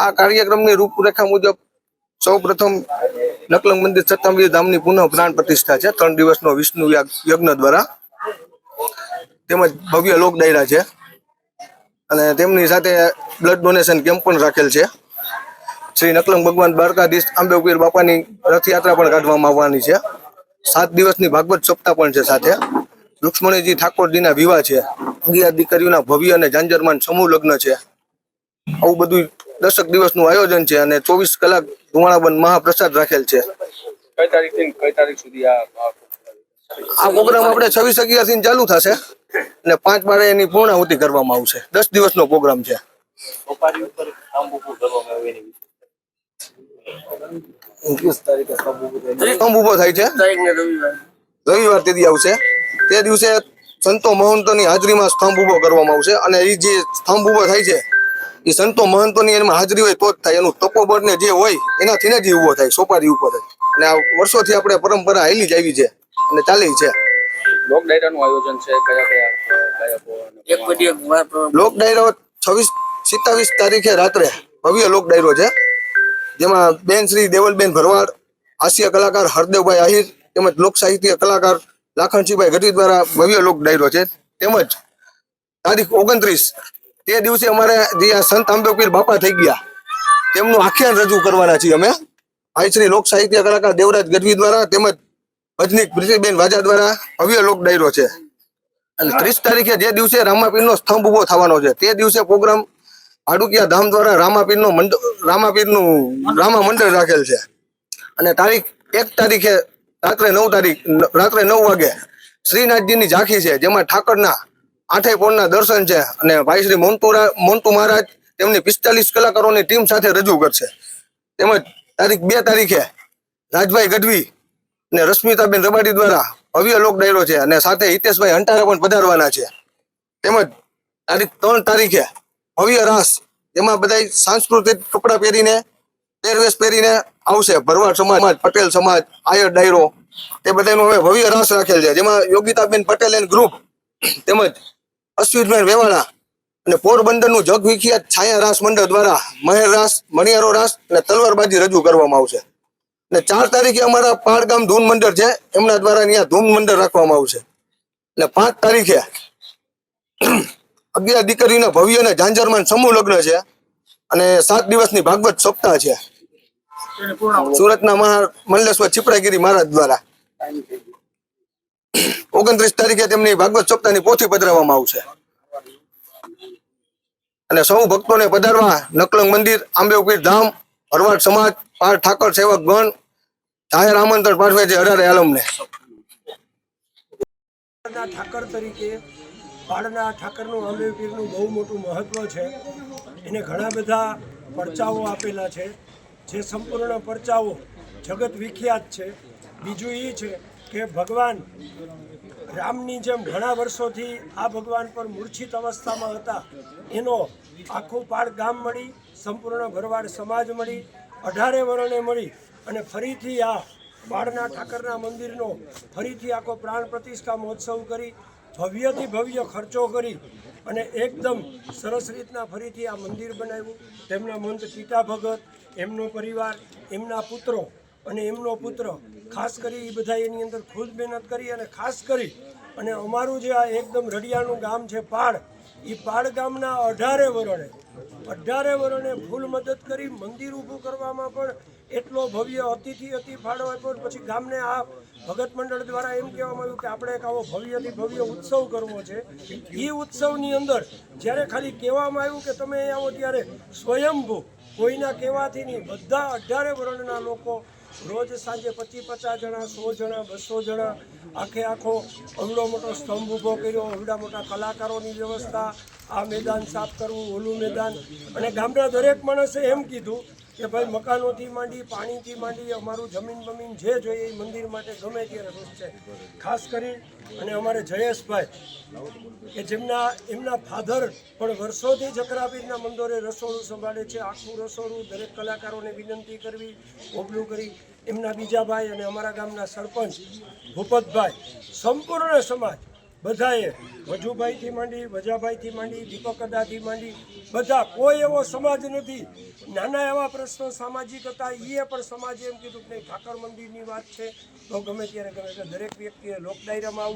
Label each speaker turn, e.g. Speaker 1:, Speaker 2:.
Speaker 1: આ કાર્યક્રમની રૂપરેખા મુજબ સૌ પ્રથમ નકલંગ મંદિર સત્તાંબી ધામની પુનઃ પ્રાણ પ્રતિષ્ઠા છે. ત્રણ દિવસનો વિષ્ણુ યજ્ઞ દ્વારા. તેમજ ભવ્ય લોક ડાયરા છે. અને તેમની સાથે બ્લડ ડોનેશન કેમ્પ પણ રાખેલ છે. શ્રી નકલંગ ભગવાન દ્વારકાધીશ આંબેકુર બાપાની રથયાત્રા પણ કાઢવામાં આવવાની છે. સાત દિવસની ભાગવત સપ્તાહ પણ છે સાથે. રુક્ષ્મણીજી ઠાકોરજીના વિવાહ છે. અગિયાર દીકરીઓના ભવ્ય અને જાંજરમાન સમૂહ લગ્ન છે. આવું બધું દસક દિવસનું આયોજન છે અને ચોવીસ કલાક ધુમાડાબંધ મહાપ્રસાદ રાખેલ છે.
Speaker 2: કઈ તારીખ કઈ તારીખ સુધી આ
Speaker 1: પ્રોગ્રામ આપણે છવ્વીસ અગિયારથી ચાલુ થશે અને પાંચ બારે એની પૂર્ણાહુતિ કરવામાં આવશે. દસ દિવસનો પ્રોગ્રામ છે. સ્તંભ ઊભો થાય. છે. રવિવાર. તે આવશે. તે દિવસે સંતો મહંતોની હાજરીમાં સ્તંભ ઊભો કરવામાં આવશે અને એ જે સ્તંભ ઊભો થાય છે એ સંતો મહંતોની એમાં હાજરી હોય તો જ થાય. એનું તપોબળ ને જે હોય એનાથી ને જ ઊભો થાય સોપારી ઉપર જ અને આ વર્ષોથી આપણે પરંપરા હેલી જ આવી છે અને ચાલી છે.
Speaker 2: લોક ડાયરાનું આયોજન છે કયા કયા અ, ગાયકો અને
Speaker 1: લોક ડાયરો છવ્વીસ સિત્તાવીસ તારીખે રાત્રે ભવ્ય લોક ડાયરો છે. જેમાં બેન શ્રી દેવલબેન ભરવાડ હાસ્ય કલાકાર હરદેવભાઈ આહિર તેમજ લોક સાહિત્ય કલાકાર લાખણસિંહભાઈ ગઢવી દ્વારા ભવ્ય લોક ડાયરો છે. તેમજ તારીખ ઓગણત્રીસ તે દિવસે અમારે જે સંત આંબેપીર બાપા થઈ ગયા, તેમનું આખ્યાન રજૂ કરવાના છીએ અમે. ભાઈ શ્રી લોક સાહિત્ય કલાકાર દેવરાજ ગઢવી દ્વારા તેમજ ભજનીક પ્રીતિબેન વાજા દ્વારા ભવ્ય લોક ડાયરો છે. અને ત્રીસ તારીખે જે દિવસે રામાપીરનો સ્તંભ ઊભો થવાનો છે, તે દિવસે પ્રોગ્રામ આડુકિયા ધામ દ્વારા રામાપીરનો મંડળ રામાપીરનું રામા મંડળ રાખેલ છે. અને તારીખ એક તારીખે રાત્રે નવ તારીખ, રાત્રે નવ વાગે શ્રીનાથજીની ઝાંખી છે, જેમાં ઠાકરના આઠે પોળના દર્શન છે અને ભાઈ શ્રી મોન્ટુરા મોન્ટુ મહારાજ તેમની પિસ્તાલીસ કલાકારોની ટીમ સાથે રજૂ કરશે. તેમજ તારીખ બે તારીખે રાજભાઈ ગઢવી અને રશ્મિતાબેન રબાડી દ્વારા ભવ્ય લોક ડાયરો છે અને સાથે હિતેશભાઈ હંટારા પણ પધારવાના છે. તેમજ તારીખ ત્રણ તારીખે ભવ્ય રાસ તેમાં બધા સાંસ્કૃતિક કપડાં પહેરીને, પહેરવેશ પહેરીને આવશે. ભરવાડ સમાજ, પટેલ સમાજ, આયર ડાયરો, તે બધાનું હવે ભવ્ય રાસ રાખેલ છે. જેમાં યોગિતાબેન પટેલ એન્ડ ગ્રુપ તેમજ અશ્વિનભાઈ વેવાળા અને પોરબંદરનું જગ વિખ્યાત છાયા રાસ મંડળ દ્વારા મહેર રાસ, મણિયારો રાસ અને તલવારબાજી રજૂ કરવામાં આવશે. અને ચાર તારીખે અમારા પહાડગામ ધૂન મંડળ છે, એમના દ્વારા અહીંયા ધૂન મંડળ રાખવામાં આવશે અને પાંચ તારીખે અગિયાર દીકરીના ભવ્ય અને ઝાંઝરમાન સમૂહ લગ્ન છે અને સાત દિવસની ભાગવત સપ્તાહ છે. સુરતના મહા, મલ્લેશ્વર ચીપડાગીરી મહારાજ દ્વારા. ઓગણત્રીસ તારીખે તેમની ભાગવત સપ્તાહની પોથી પધરાવવામાં આવશે. અને સૌ ભક્તોને પધારવા નકલંગ મંદિર આંબેવપીર ધામ, હરવાડ સમાજ પાર ઠાકર સેવક ગણ, જાહેર આમંત્રણ પાઠવે છે હરારે આલમને.
Speaker 3: ઠાકર તરીકે પાળના ઠાકરનું આંબેવપીરનું બહુ મોટું મહત્વ છે. એને ઘણા બધા પરચાઓ આપેલા છે. જે સંપૂર્ણ પરચાઓ જગત વિખ્યાત છે. બીજું એ છે કે ભગવાન રામની જેમ ઘણા વર્ષોથી આ ભગવાન પર મૂર્છિત અવસ્થામાં હતા. એનો આખું પાડ ગામ મળી, સંપૂર્ણ ભરવાડ સમાજ મળી, અઢારે વર્ણે મળી અને ફરીથી આ બાળના ઠાકરના મંદિરનો ફરીથી આખો પ્રાણ પ્રતિષ્ઠા મહોત્સવ કરી, ભવ્યથી ભવ્ય ખર્ચો કરી અને એકદમ સરસ રીતના ફરીથી આ મંદિર બનાવ્યું. તેમના મંત ટીટા ભગત, એમનો પરિવાર, એમના પુત્રો અને એમનો પુત્ર ખાસ કરી એ બધા એની અંદર ખુદ મહેનત કરી અને ખાસ કરી અને અમારું જે આ એકદમ રડિયાનું ગામ છે પાડ એ પાડ ગામના અઢારે વરણે અઢારે વરણે ફૂલ મદદ કરી મંદિર ઊભું કરવામાં પણ એટલો ભવ્ય અતિથિ અતિ ફાળો આપ્યો પછી ગામને આ ભગત મંડળ દ્વારા એમ કહેવામાં આવ્યું કે આપણે એક આવો ભવ્યથી ભવ્ય ઉત્સવ કરવો છે. એ ઉત્સવની અંદર જ્યારે ખાલી કહેવામાં આવ્યું કે તમે આવો ત્યારે સ્વયંભૂ કોઈના કહેવાથી નહીં, બધા અઢારે વર્ણના લોકો રોજ સાંજે પચીસ પચાસ જણા, સો જણા, બસો જણા આખે આખો અવડો મોટો સ્તંભ ઊભો કર્યો. અવડા મોટા કલાકારોની વ્યવસ્થા, આ મેદાન સાફ કરવું, ઓલું મેદાન. અને ગામના દરેક માણસે એમ કીધું કે ભાઈ મકાનોથી માંડી, પાણીથી માંડી, અમારું જમીન બમીન જે જોઈએ એ મંદિર માટે ગમે ત્યારે રોજ છે. ખાસ કરી અને અમારે જયેશભાઈ, કે જેમના, એમના ફાધર પણ વર્ષોથી ચક્રાપીરના મંદોરે રસોડું સંભાળે છે. આખું રસોડું દરેક કલાકારોને વિનંતી કરવી ઓબલું કરી એમના બીજા ભાઈ અને અમારા ગામના સરપંચ ભૂપતભાઈ, સંપૂર્ણ સમાજ બધાએ વજુભાઈથી માંડી, વજાભાઈથી માંડી દીપક અદાથી માંડી, બધા, કોઈ એવો સમાજ નથી. નાના એવા પ્રશ્નો સામાજિક હતા એ પણ સમાજે એમ કીધું કે નહીં, ઠાકર મંદિરની વાત છે. તો ગમે ત્યારે ગમે દરેક વ્યક્તિએ લોક ડાયરામાં આવવું